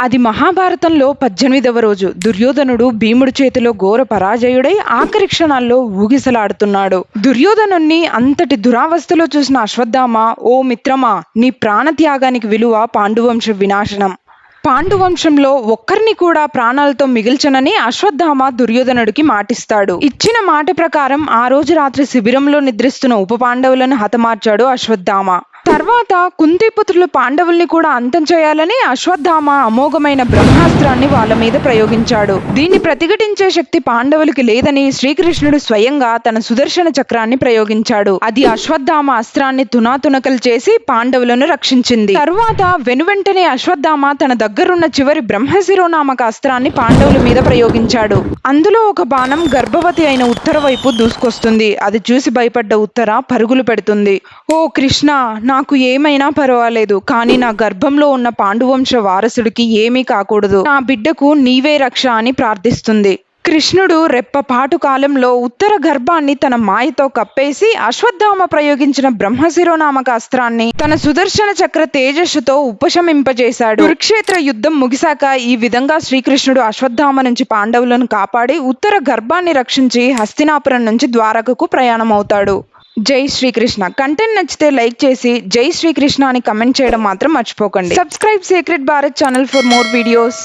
అది మహాభారతంలో పద్దెనిమిదవ రోజు. దుర్యోధనుడు భీముడి చేతిలో ఘోర పరాజయుడై ఆఖరి క్షణాల్లో ఊగిసలాడుతున్నాడు. దుర్యోధనుణ్ణి అంతటి దురావస్థలో చూసిన అశ్వత్థామ ఓ మిత్రమా నీ ప్రాణత్యాగానికి విలువ పాండువంశ వినాశనం. పాండువంశంలో ఒక్కరిని కూడా ప్రాణాలతో మిగిల్చనని అశ్వత్థామ దుర్యోధనుడికి మాటిస్తాడు. ఇచ్చిన మాట ప్రకారం ఆ రోజు రాత్రి శిబిరంలో నిద్రిస్తున్న ఉప పాండవులను హతమార్చాడు అశ్వత్థామ. తర్వాత కుంతిపుత్రులు పాండవుల్ని కూడా అంతం చేయాలని అశ్వత్థామ అమోఘమైన బ్రహ్మాస్త్రాన్ని వాళ్ళ మీద ప్రయోగించాడు. దీన్ని ప్రతిఘటించే శక్తి పాండవులకి లేదని శ్రీకృష్ణుడు స్వయంగా తన సుదర్శన చక్రాన్ని ప్రయోగించాడు. అది అశ్వత్థామ అస్త్రాన్ని తునాతునకలు చేసి పాండవులను రక్షించింది. తర్వాత వెనువెంటనే అశ్వత్థామ తన దగ్గరున్న చివరి బ్రహ్మశిరో నామక అస్త్రాన్ని పాండవుల మీద ప్రయోగించాడు. అందులో ఒక బాణం గర్భవతి అయిన ఉత్తర వైపు దూసుకొస్తుంది. అది చూసి భయపడ్డ ఉత్తర పరుగులు పెడుతుంది. ఓ కృష్ణ నాకు ఏమైనా పర్వాలేదు కానీ నా గర్భంలో ఉన్న పాండువంశ వారసుడికి ఏమీ కాకూడదు. నా బిడ్డకు నీవే రక్ష అని ప్రార్థిస్తుంది. కృష్ణుడు రెప్పపాటు కాలంలో ఉత్తర గర్భాన్ని తన మాయతో కప్పేసి అశ్వత్థామ ప్రయోగించిన బ్రహ్మశిరోనామక అస్త్రాన్ని తన సుదర్శన చక్ర తేజస్సుతో ఉపశమింపజేశాడు. కురుక్షేత్ర యుద్ధం ముగిశాక ఈ విధంగా శ్రీకృష్ణుడు అశ్వత్థామ నుంచి పాండవులను కాపాడి ఉత్తర గర్భాన్ని రక్షించి హస్తినాపురం నుంచి ద్వారకకు ప్రయాణమవుతాడు. జై శ్రీకృష్ణ. కంటెంట్ నచ్చితే లైక్ చేసి జై శ్రీకృష్ణ అని కమెంట్ చేయడం మాత్రం మర్చిపోకండి. Subscribe secret Bharat channel for more videos